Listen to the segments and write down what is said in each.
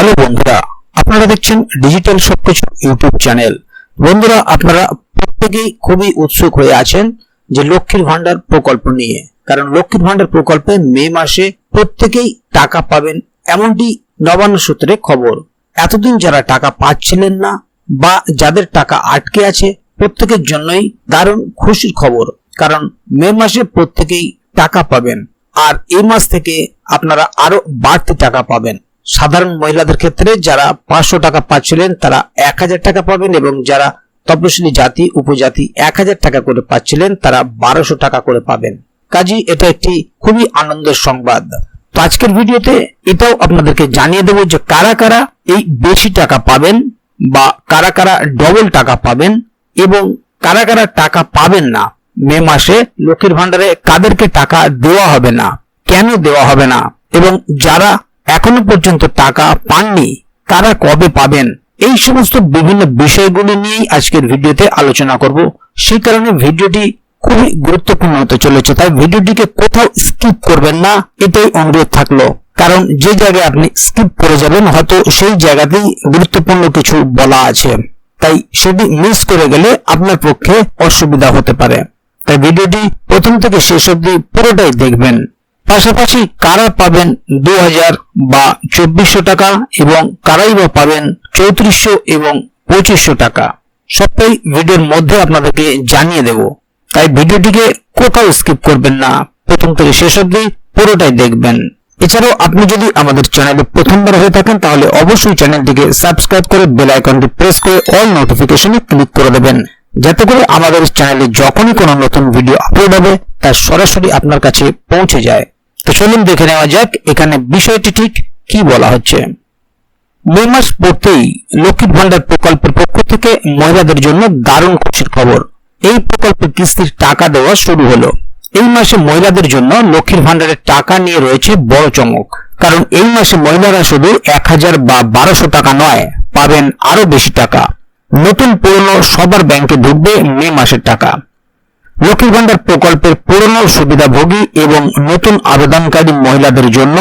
Hello বন্ধুরা, আপনারা দেখছেন ডিজিটাল সবকিছু ইউটিউব চ্যানেল। বন্ধুরা, আপনারা প্রত্যেকেই খুবই উৎসুক হয়ে আছেন যে লক্ষ্মীর ভান্ডার প্রকল্প নিয়ে। কারণ লক্ষ্মীর ভান্ডার প্রকল্পে মে মাসে প্রত্যেকেই টাকা পাবেন এমনটি নবান্ন সূত্রে খবর। এতদিন যারা টাকা পাচ্ছিলেন না বা যাদের টাকা আটকে আছে, প্রত্যেকের জন্যই দারুণ খুশির খবর। কারণ মে মাসে প্রত্যেকেই টাকা পাবেন। আর এই মাস থেকে আপনারা আরও বাড়তি টাকা পাবেন। সাধারণ মহিলাদের ক্ষেত্রে যারা পাঁচশো টাকা পাচ্ছিলেন, তারা এক হাজার টাকা পাবেন এবং যারা তপশিলি জাতি, উপজাতি এক হাজার টাকা করে পাচ্ছিলেন, তারা বারোশো টাকা করে পাবেন। কাজী, এটা একটি খুবই আনন্দের সংবাদ। তো আজকের ভিডিওতে এটাও আপনাদেরকে জানিয়ে দেবো যে কারা কারা এই বেশি টাকা পাবেন বা কারা কারা ডবল টাকা পাবেন এবং কারা কারা টাকা পাবেন না। মে মাসে লক্ষ্মীর ভান্ডারে কাদেরকে টাকা দেওয়া হবে না? কেন দেওয়া হবে না? এবং যারা এখনও পর্যন্ত টাকা পাননি, তারা কবে পাবেন? এই সমস্ত বিভিন্ন বিষয়গুলো নিয়েই আজকের ভিডিওতে আলোচনা করব। সেই কারণে ভিডিওটি খুবই গুরুত্বপূর্ণ হতে চলেছে, তাই ভিডিওটিকে কোথাও স্কিপ করবেন না, এটাই অনুরোধ থাকল। কারণ যে জায়গায় আপনি স্কিপ করে যাবেন, হয়তো সেই জায়গাতেই গুরুত্বপূর্ণ কিছু বলা আছে। তাই সেটি মিস করে গেলে আপনার পক্ষে অসুবিধা হতে পারে। তাই ভিডিওটি প্রথম থেকে শেষ অবধি পুরোটাই দেখবেন। পাশাপাশি কারা পাবেন দু হাজার বা চব্বিশশো টাকা এবং কারাই বা পাবেন চৌত্রিশশো এবং পঁচিশশো টাকা। সবটাই ভিডিওর মধ্যে আপনাদেরকে জানিয়ে দেব। তাই ভিডিওটিকে কোথাও স্কিপ করবেন না। প্রথম থেকে শেষ অবধি পুরোটাই দেখবেন। এছাড়াও আপনি যদি আমাদের চ্যানেলে প্রথমবার হয়ে থাকেন, তাহলে অবশ্যই চ্যানেলটিকে সাবস্ক্রাইব করে বেল আইকনটি প্রেস করে অল নোটিফিকেশনে ক্লিক করে দেবেন। যাতে করে আমাদের চ্যানেলে যখনই কোনো নতুন ভিডিও আপলোড হবে, তা সরাসরি আপনার কাছে পৌঁছে যায়। তো চলুন দেখে নেওয়া যাক, এখানে বিষয়টি ঠিক কি বলা হচ্ছে। মে মাস পড়তেই লক্ষ্মীর ভান্ডার প্রকল্পের পক্ষ থেকে মহিলাদের জন্য দারুণ খুশির খবর। এই প্রকল্পের কিস্তির টাকা দেওয়া শুরু হলো। এই মাসে মহিলাদের জন্য লক্ষ্মীর ভান্ডারের টাকা নিয়ে রয়েছে বড় চমক। কারণ এই মাসে মহিলারা শুধু এক হাজার বা বারোশো টাকা নয়, পাবেন আরও বেশি টাকা। নতুন পুরনো সবার ব্যাংকে ঢুকবে মে মাসের টাকা। লক্ষ্মীর ভান্ডার প্রকল্পের পুরনো সুবিধাভোগী এবং নতুন আবেদনকারী মহিলাদের জন্য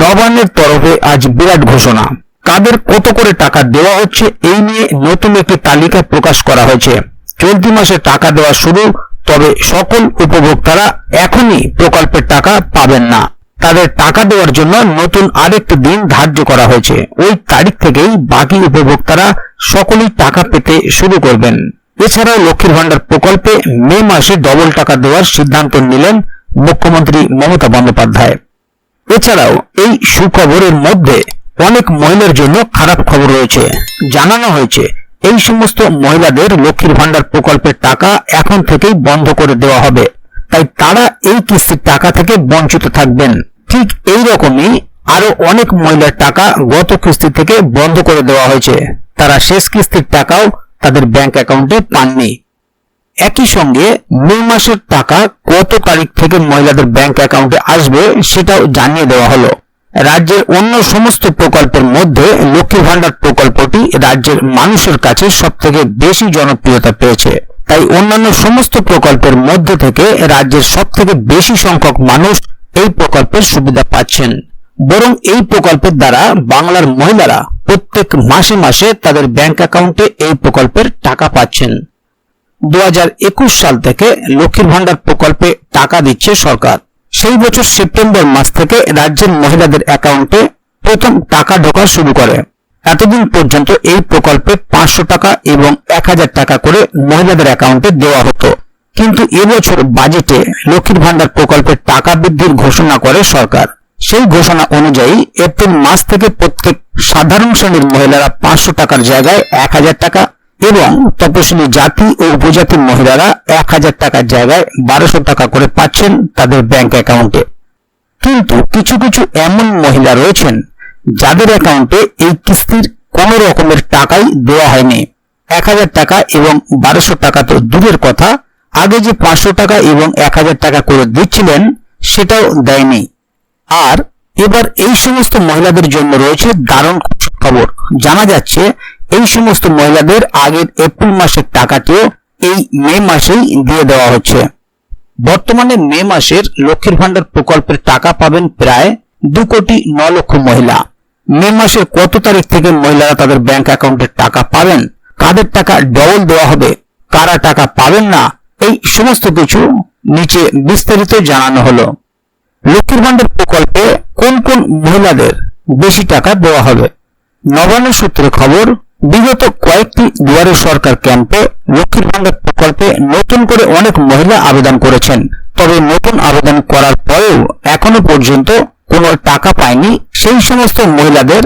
নবান্নের তরফে আজ বিরাট ঘোষণা। কাদের কত করে টাকা দেওয়া হচ্ছে, এই নিয়ে নতুন একটি তালিকা প্রকাশ করা হয়েছে। চলতি মাসে টাকা দেওয়া শুরু, তবে সকল উপভোক্তারা এখনই প্রকল্পের টাকা পাবেন না। তাদের টাকা দেওয়ার জন্য নতুন আরেকটি দিন ধার্য করা হয়েছে। ওই তারিখ থেকেই বাকি উপভোক্তারা সকলেই টাকা পেতে শুরু করবেন। এছাড়াও লক্ষ্মীর ভান্ডার প্রকল্পে মে মাসে ডবল টাকা দেওয়ার সিদ্ধান্ত নিলেন মুখ্যমন্ত্রী মমতা বন্দ্যোপাধ্যায়। এছাড়াও এই সুখবরের মধ্যে অনেক মহিলার জন্য খারাপ খবর রয়েছে। জানানো হয়েছে, এই সমস্ত মহিলাদের লক্ষ্মীর ভান্ডার প্রকল্পের টাকা এখন থেকেই বন্ধ করে দেওয়া হবে। তাই তারা এই কিস্তির টাকা থেকে বঞ্চিত থাকবেন। ঠিক এই রকমই আরও অনেক মহিলার টাকা গত কিস্তি থেকে বন্ধ করে দেওয়া হয়েছে। তারা শেষ কিস্তির টাকাও তাদের ব্যাংক অ্যাকাউন্টে পাননি। একই সঙ্গে মে মাসের টাকা কত তারিখ থেকে মহিলাদের ব্যাংক অ্যাকাউন্টে আসবে সেটাও জানিয়ে দেওয়া হলো। রাজ্যের অন্য সমস্ত প্রকল্পের মধ্যে লক্ষ্মী ভান্ডার প্রকল্পটি রাজ্যের মানুষের কাছে সব থেকে বেশি জনপ্রিয়তা পেয়েছে। তাই অন্যান্য সমস্ত প্রকল্পের মধ্যে থেকে রাজ্যের সব থেকে বেশি সংখ্যক মানুষ এই প্রকল্পের সুবিধা পাচ্ছেন। বরং এই প্রকল্পের দ্বারা বাংলার মহিলারা প্রত্যেক মাসে মাসে তাদের ব্যাংক অ্যাকাউন্টে এই প্রকল্পের টাকা পাচ্ছেন। দু হাজার একুশ সাল থেকে লক্ষ্মীর ভান্ডার প্রকল্পে টাকা দিচ্ছে সরকার। সেই বছর সেপ্টেম্বর মাস থেকে রাজ্যের মহিলাদের অ্যাকাউন্টে প্রথম টাকা ঢোকা শুরু করে। এতদিন পর্যন্ত এই প্রকল্পে পাঁচশো টাকা এবং এক হাজার টাকা করে মহিলাদের অ্যাকাউন্টে দেওয়া হতো। কিন্তু এবছর বাজেটে লক্ষ্মীর ভান্ডার প্রকল্পের টাকা বৃদ্ধির ঘোষণা করে সরকার। সেই ঘোষণা অনুযায়ী এপ্রিল মাস থেকে প্রত্যেক সাধারণ শ্রেণির মহিলারা পাঁচশো টাকার জায়গায় এক হাজার টাকা এবং তপশিলি জাতি ও উপজাতির মহিলারা এক হাজার টাকার জায়গায় বারোশো টাকা করে পাচ্ছেন তাদের ব্যাংক অ্যাকাউন্টে। কিন্তু কিছু কিছু এমন মহিলা রয়েছেন যাদের অ্যাকাউন্টে এই কিস্তির কোন রকমের টাকাই দেওয়া হয়নি। এক হাজার টাকা এবং বারোশো টাকা তো দূরের কথা, আগে যে পাঁচশো টাকা এবং এক হাজার টাকা করে দিচ্ছিলেন, সেটাও দেয়নি। আর এবার এই সমস্ত মহিলাদের জন্য রয়েছে দারুণ খবর। জানা যাচ্ছে, এই সমস্ত মহিলাদের আগের এপ্রিল মাসের টাকাটিও এই মে মাসেই দিয়ে দেওয়া হচ্ছে। বর্তমানে মে মাসের লক্ষ্মীর ভান্ডার প্রকল্পের টাকা পাবেন প্রায় দু কোটি ন লক্ষ মহিলা। মে মাসের কত তারিখ থেকে মহিলারা তাদের ব্যাংক অ্যাকাউন্টের টাকা পাবেন, কাদের টাকা ডবল দেওয়া হবে, কারা টাকা পাবেন না, এই সমস্ত কিছু নিচে বিস্তারিত জানানো হলো। লক্ষ্মীর ভান্ডার প্রকল্পে কোন কোন মহিলাদের বেশি টাকা দেওয়া হবে? নবান্ন সূত্রে খবর, বিগত কয়েকটি দুয়ারে সরকার ক্যাম্পে লক্ষ্মীর ভান্ডার প্রকল্পে নতুন করে অনেক মহিলা আবেদন করেছেন। তবে নতুন আবেদন করার পরেও এখনও পর্যন্ত কোনো টাকা পায়নি। সেই সমস্ত মহিলাদের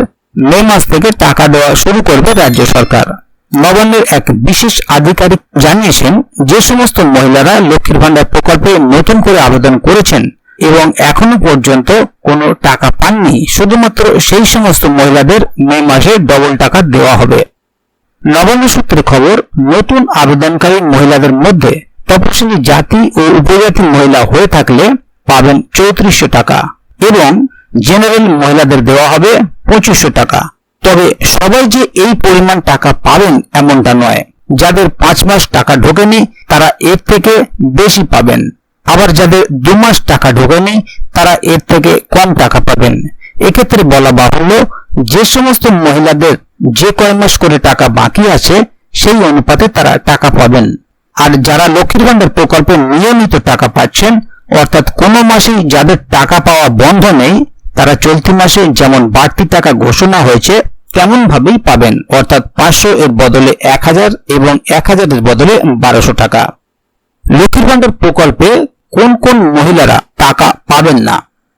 মে মাস থেকে টাকা দেওয়া শুরু করবে রাজ্য সরকার। নবান্নের এক বিশেষ আধিকারিক জানিয়েছেন, যে সমস্ত মহিলারা লক্ষ্মীর ভান্ডার প্রকল্পে নতুন করে আবেদন করেছেন এবং এখনও পর্যন্ত কোনো টাকা পাননি। শুধুমাত্র সেই সমস্ত মহিলাদের মে মাসে ডবল টাকা দেওয়া হবে। নবান্ন সূত্রে খবর, নতুন আবেদনকারী মহিলাদের মধ্যে তপশিলি জাতি ও উপজাতি মহিলা হয়ে থাকলে পাবেন চৌত্রিশশো টাকা এবং জেনারেল মহিলাদের দেওয়া হবে পঁচিশশো টাকা। তবে সবাই যে এই পরিমাণ টাকা পাবেন এমনটা নয়। যাদের পাঁচ মাস টাকা ঢোকেনি, তারা এর থেকে বেশি পাবেন। আবার যাদের দু মাস টাকা ঢোকেনি, তারা এর থেকে কম টাকা পাবেন। এক্ষেত্রে বলা বাহুল্য, যে সমস্ত মহিলাদের যে কয় মাস করে টাকা বাকি আছে, সেই অনুপাতে তারা টাকা পাবেন। আর যারা লক্ষ্মীর ভান্ডার প্রকল্পে নিয়মিত টাকা পাচ্ছেন, অর্থাৎ কোনো মাসেই যাদের টাকা পাওয়া বন্ধ নেই, তারা চলতি মাসে যেমন বাড়তি টাকা ঘোষণা হয়েছে তেমন ভাবেই পাবেন। অর্থাৎ পাঁচশো এর বদলে এক হাজার এবং এক হাজারের বদলে বারোশো টাকা। লক্ষ্মীর ভান্ডার প্রকল্পে কোন কোন মহিলারা টাকা পাবেন না?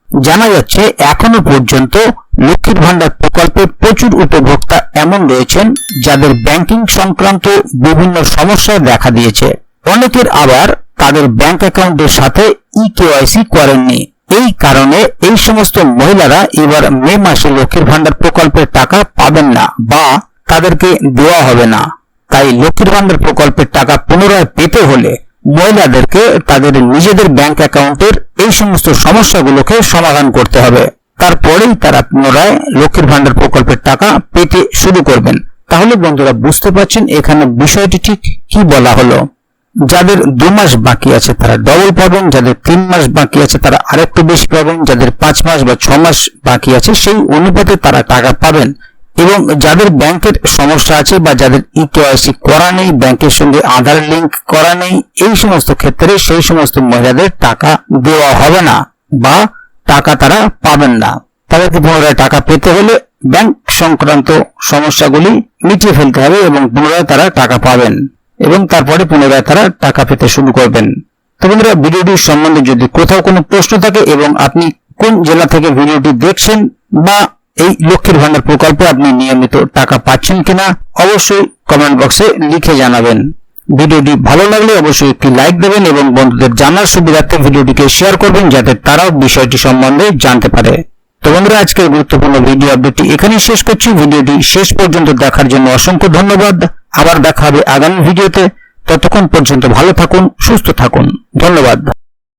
জানা যাচ্ছে, এখনও পর্যন্ত লক্ষ্মীর ভান্ডার প্রকল্পে প্রচুর উপভোক্তা এমন রয়েছেন যাদের ব্যাংকিং সংক্রান্ত বিভিন্ন সমস্যা দেখা দিয়েছে। অনেকের আবার তাদের ব্যাংক অ্যাকাউন্টের সাথে ই কেওয়াইসি করেননি। এই কারণে এই সমস্ত মহিলারা এবার মে মাসে লক্ষ্মীর ভান্ডার প্রকল্পের টাকা পাবেন না বা তাদেরকে দেওয়া হবে না। তাই লক্ষ্মীর ভান্ডার প্রকল্পের টাকা পুনরায় পেতে হলে মহিলাদেরকে তাদের নিজেদের ব্যাংক অ্যাকাউন্টের এই সমস্ত সমস্যাগুলোকে সমাধান করতে হবে। তারপরেই তারা পুনরায় লক্ষ্মীর ভান্ডার প্রকল্পের টাকা পেতে শুরু করবেন। তাহলে বন্ধুরা বুঝতে পারছেন এখানে বিষয়টি ঠিক কি বলা হলো। যাদের দু মাস বাকি আছে তারা ডবল পাবেন, যাদের তিন মাস বাকি আছে তারা আরেকটু বেশি পাবেন, যাদের পাঁচ মাস বা ছ মাস বাকি আছে সেই অনুপাতে তারা টাকা পাবেন। এবং যাদের ব্যাংকের সমস্যা আছে বা যাদের ই কেওয়াইসি করা নেই, ব্যাংকের সঙ্গে আধার লিংক করা নেই, এই সমস্ত ক্ষেত্রে সেই সমস্ত মহিলাদের টাকা দেওয়া হবে না বা টাকা তারা পাবেন না। তাদেরকে পুনরায় টাকা পেতে হলে ব্যাংক সংক্রান্ত সমস্যাগুলি মিটিয়ে ফেলতে হবে এবং পুনরায় তারা টাকা পাবেন এবং তারপরে পুনরায় তারা টাকা পেতে শুরু করবেন। তো বন্ধুরা ভিডিওটির সম্বন্ধে যদি কোথাও কোনো প্রশ্ন থাকে এবং আপনি কোন জেলা থেকে ভিডিওটি দেখছেন বা এই লক্ষ্মীর ভান্ডার প্রকল্পে আপনি নিয়মিত টাকা পাচ্ছেন কিনা অবশ্যই কমেন্ট বক্সে লিখে জানাবেন। ভিডিওটি ভালো লাগলে অবশ্যই একটি লাইক দেবেন এবং বন্ধুদের জানার সুবিধার্থে ভিডিওটিকে শেয়ার করবেন যাতে তারাও বিষয়টি সম্বন্ধে জানতে পারে। তো বন্ধুরা, আজকের গুরুত্বপূর্ণ ভিডিও আপডেটটি এখানেই শেষ করছি। ভিডিওটি শেষ পর্যন্ত দেখার জন্য অসংখ্য ধন্যবাদ। আবার দেখা হবে আগামী ভিডিওতে ততক্ষণ পর্যন্ত ভালো থাকুন, সুস্থ থাকুন। ধন্যবাদ।